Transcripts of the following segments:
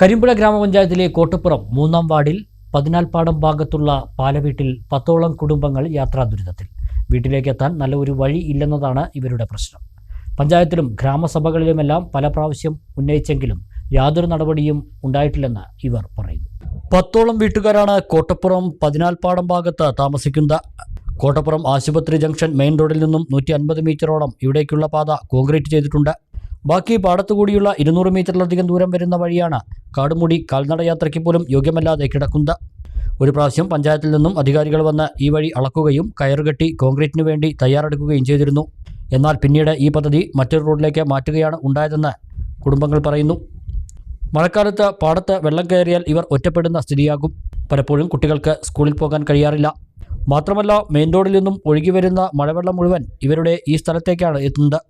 കരിമ്പുഴ ഗ്രാമപഞ്ചായത്തിലെ കോട്ടപ്പുറം മൂന്നാം വാർഡിൽ പതിനാൽപ്പാടം ഭാഗത്തുള്ള പാലവീട്ടിൽ പത്തോളം കുടുംബങ്ങൾ യാത്രാ ദുരിതത്തിൽ. വീട്ടിലേക്ക് എത്താൻ നല്ല ഒരു വഴി ഇല്ലെന്നതാണ് ഇവരുടെ പ്രശ്നം. പഞ്ചായത്തിലും ഗ്രാമസഭകളിലുമെല്ലാം പല പ്രാവശ്യം ഉന്നയിച്ചെങ്കിലും യാതൊരു നടപടിയും ഉണ്ടായിട്ടില്ലെന്ന് ഇവർ പറയുന്നു. പത്തോളം വീട്ടുകാരാണ് കോട്ടപ്പുറം പതിനാൽപ്പാടം ഭാഗത്ത് താമസിക്കുന്നത്. കോട്ടപ്പുറം ആശുപത്രി ജംഗ്ഷൻ മെയിൻ റോഡിൽ നിന്നും നൂറ്റി അൻപത് മീറ്ററോളം ഇവിടേക്കുള്ള പാത കോൺക്രീറ്റ് ചെയ്തിട്ടുണ്ട്. ബാക്കി പാടത്തുകൂടിയുള്ള ഇരുന്നൂറ് മീറ്ററിലധികം ദൂരം വരുന്ന വഴിയാണ് കാടുമൂടി കാൽനടയാത്രയ്ക്ക് പോലും യോഗ്യമല്ലാതെ കിടക്കുന്നത്. ഒരു പ്രാവശ്യം പഞ്ചായത്തിൽ നിന്നും അധികാരികൾ വന്ന് ഈ വഴി അളക്കുകയും കയറുകെട്ടി കോൺക്രീറ്റിനു വേണ്ടി തയ്യാറെടുക്കുകയും ചെയ്തിരുന്നു. എന്നാൽ പിന്നീട് ഈ പദ്ധതി മറ്റൊരു റോഡിലേക്ക് മാറ്റുകയാണ് ഉണ്ടായതെന്ന് കുടുംബങ്ങൾ പറയുന്നു. മഴക്കാലത്ത് പാടത്ത് വെള്ളം കയറിയാൽ ഇവർ ഒറ്റപ്പെടുന്ന സ്ഥിതിയാകും. പലപ്പോഴും കുട്ടികൾക്ക് സ്കൂളിൽ പോകാൻ കഴിയാറില്ല. മാത്രമല്ല മെയിൻ റോഡിൽ നിന്നും ഒഴുകി വരുന്ന മഴവെള്ളം മുഴുവൻ ഇവരുടെ ഈ സ്ഥലത്തേക്കാണ് എത്തുന്നത്.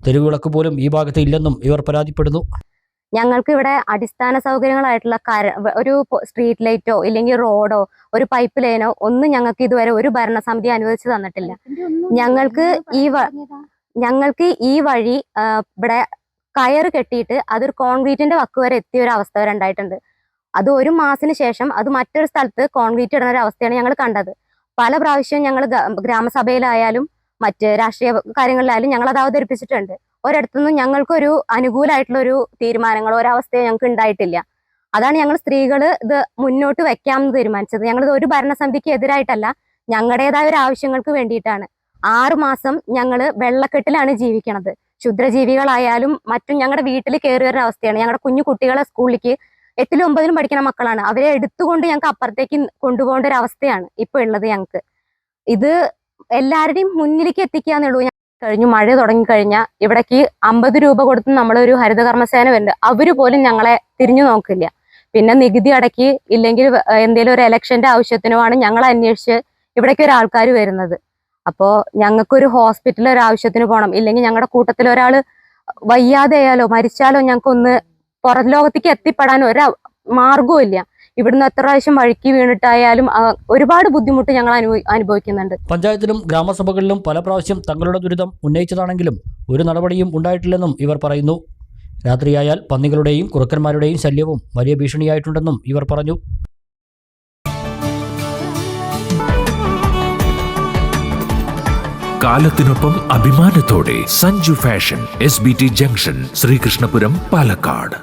തെരുവുവിളക്ക് പോലും ഈ ഭാഗത്ത് ഇല്ലെന്നും ഇവർ പരാതിപ്പെടുന്നു. ഞങ്ങൾക്ക് ഇവിടെ അടിസ്ഥാന സൗകര്യങ്ങളായിട്ടുള്ള കര ഒരു സ്ട്രീറ്റ് ലൈറ്റോ ഇല്ലെങ്കിൽ റോഡോ ഒരു പൈപ്പ് ലൈനോ ഒന്നും ഞങ്ങൾക്ക് ഇതുവരെ ഒരു ഭരണസമിതി അനുവദിച്ചു തന്നിട്ടില്ല. ഞങ്ങൾക്ക് ഈ ഞങ്ങൾക്ക് ഈ വഴി ഇവിടെ കയർ കെട്ടിയിട്ട് അതൊരു കോൺക്രീറ്റിന്റെ വക്ക് വരെ എത്തിയ ഒരു അവസ്ഥ വരെ ഉണ്ടായിട്ടുണ്ട്. അത് ഒരു മാസത്തിന് ശേഷം അത് മറ്റൊരു സ്ഥലത്ത് കോൺക്രീറ്റ് ഇടുന്ന ഒരു അവസ്ഥയാണ് ഞങ്ങൾ കണ്ടത്. പല പ്രാവശ്യം ഞങ്ങൾ ഗ്രാമസഭയിലായാലും മറ്റ് രാഷ്ട്രീയ കാര്യങ്ങളിലായാലും ഞങ്ങൾ അത് അവതരിപ്പിച്ചിട്ടുണ്ട്. ഒരിടത്തുനിന്നും ഞങ്ങൾക്കൊരു അനുകൂലമായിട്ടുള്ള ഒരു തീരുമാനങ്ങളോ ഒരവസ്ഥയോ ഞങ്ങൾക്ക് ഉണ്ടായിട്ടില്ല. അതാണ് ഞങ്ങൾ സ്ത്രീകൾ ഇത് മുന്നോട്ട് വെക്കാമെന്ന് തീരുമാനിച്ചത്. ഞങ്ങൾ ഇത് ഒരു ഭരണസമിതിക്ക് എതിരായിട്ടല്ല ഞങ്ങളുടേതായ ഒരു ആവശ്യങ്ങൾക്ക് വേണ്ടിയിട്ടാണ്. ആറുമാസം ഞങ്ങൾ വെള്ളക്കെട്ടിലാണ് ജീവിക്കണത്. ക്ഷുദ്രജീവികളായാലും മറ്റും ഞങ്ങളുടെ വീട്ടിൽ കയറി വരുന്ന അവസ്ഥയാണ്. ഞങ്ങളുടെ കുഞ്ഞു കുട്ടികളെ സ്കൂളിലേക്ക് എട്ടിലും ഒമ്പതിലും പഠിക്കുന്ന മക്കളാണ്. അവരെ എടുത്തുകൊണ്ട് ഞങ്ങൾക്ക് അപ്പുറത്തേക്ക് കൊണ്ടുപോകേണ്ട ഒരു അവസ്ഥയാണ് ഇപ്പോൾ ഉള്ളത് ഞങ്ങൾക്ക്. ഇത് എല്ലാവരുടെയും മുന്നിലേക്ക് എത്തിക്കാന്നേ ഉള്ളൂ കഴിഞ്ഞു മഴ തുടങ്ങിക്കഴിഞ്ഞാൽ ഇവിടേക്ക് അമ്പത് രൂപ കൊടുത്ത് നമ്മളൊരു ഹരിതകർമ്മസേന വരുന്നുണ്ട് അവർ പോലും ഞങ്ങളെ തിരിഞ്ഞു നോക്കില്ല. പിന്നെ നികുതി അടക്കി ഇല്ലെങ്കിൽ എന്തെങ്കിലും ഒരു ഇലക്ഷന്റെ ആവശ്യത്തിനുമാണ് ഞങ്ങൾ അന്വേഷിച്ച് ഇവിടേക്ക് ഒരു ആൾക്കാർ വരുന്നത്. അപ്പോൾ ഞങ്ങൾക്കൊരു ഹോസ്പിറ്റലിൽ ഒരു ആവശ്യത്തിന് പോകണം ഇല്ലെങ്കിൽ ഞങ്ങളുടെ കൂട്ടത്തിൽ ഒരാൾ വയ്യാതെയാലോ മരിച്ചാലോ ഞങ്ങൾക്കൊന്ന് പുറം ലോകത്തേക്ക് എത്തിപ്പെടാൻ ഒരു മാർഗവും ഇല്ല ഇവിടുന്ന് എത്ര പ്രാവശ്യം വഴുക്കി വീണിട്ടായാലും ഒരുപാട് ബുദ്ധിമുട്ട് ഞങ്ങൾ അനുഭവി അനുഭവിക്കുന്നുണ്ട്. പഞ്ചായത്തിലും ഗ്രാമസഭകളിലും പല പ്രാവശ്യം തങ്ങളുടെ ദുരിതം ഉന്നയിച്ചതാണെങ്കിലും ഒരു നടപടിയും ഉണ്ടായിട്ടില്ലെന്നും ഇവർ പറയുന്നു. രാത്രിയായാൽ പന്നികളുടെയും കുറുക്കന്മാരുടെയും ശല്യവും വലിയ ഭീഷണിയായിട്ടുണ്ടെന്നും ഇവർ പറഞ്ഞു. കാലത്തിനൊപ്പം അഭിമാനത്തോടെ Sanju fashion S B T junction Sreekrishnapuram Palakkad.